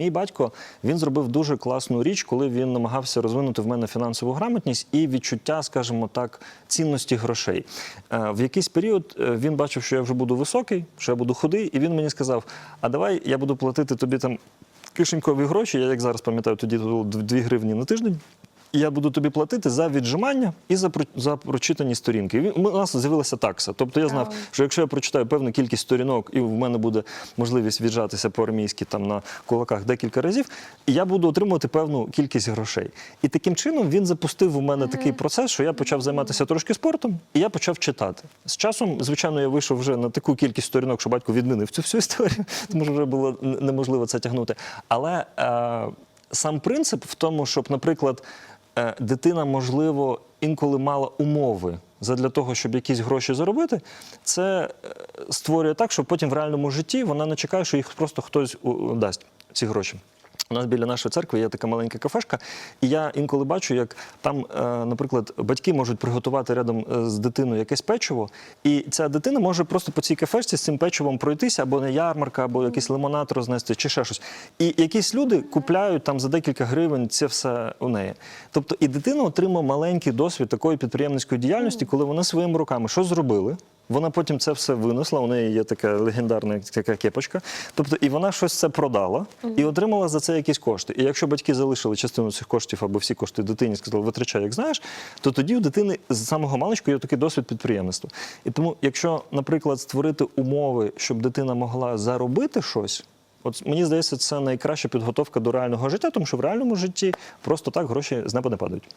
Мій батько він зробив дуже класну річ, коли він намагався розвинути в мене фінансову грамотність і відчуття, скажімо так, цінності грошей. Е, В якийсь період е, він бачив, що я вже буду високий, що я буду худий, і він мені сказав: А давай я буду платити тобі там кишенькові гроші. Я як зараз пам'ятаю, тоді було 2 гривні на тиждень. Я буду тобі платити за віджимання і за за прочитані сторінки. І У нас з'явилася такса. Тобто я знав, що якщо я прочитаю певну кількість сторінок, і в мене буде можливість віджатися по-армійськи там на кулаках декілька разів, я буду отримувати певну кількість грошей. І таким чином він запустив у мене такий процес, що я почав займатися трошки спортом, і я почав читати. З часом, звичайно, я вийшов вже на таку кількість сторінок, що батько відмінив цю всю історію, тому що вже було неможливо це тягнути. Але е, сам принцип в тому, щоб, наприклад, дитина, можливо, інколи мала умови задля того, щоб якісь гроші заробити, це е, створює так, що потім в реальному житті вона не чекає, що їх просто хтось дасть ці гроші. У нас біля нашої церкви є така маленька кафешка, і я інколи бачу, як там, е, наприклад, батьки можуть приготувати рядом е, з дитиною якесь печиво, і ця дитина може просто по цій кафешці з цим печивом пройтися, або на ярмарка, або якийсь лимонад рознести, чи ще щось. І якісь люди купляють там за декілька гривень це все у неї. Тобто, і дитина отримала маленький досвід такої підприємницької діяльності, коли вони своїми руками щось зробили. Вона потім це все винесла. У неї є така легендарна така кепочка. Тобто, і вона щось це продала і отримала за це якісь кошти. І якщо батьки залишили частину цих коштів або всі кошти дитині, сказали, витрачай, як знаєш, то тоді у дитини з самого маличку є такий досвід підприємництва. І тому, якщо, наприклад, створити умови, щоб дитина могла заробити щось. От мені здається, це найкраща підготовка до реального життя, тому що в реальному житті просто так гроші з неба не падають.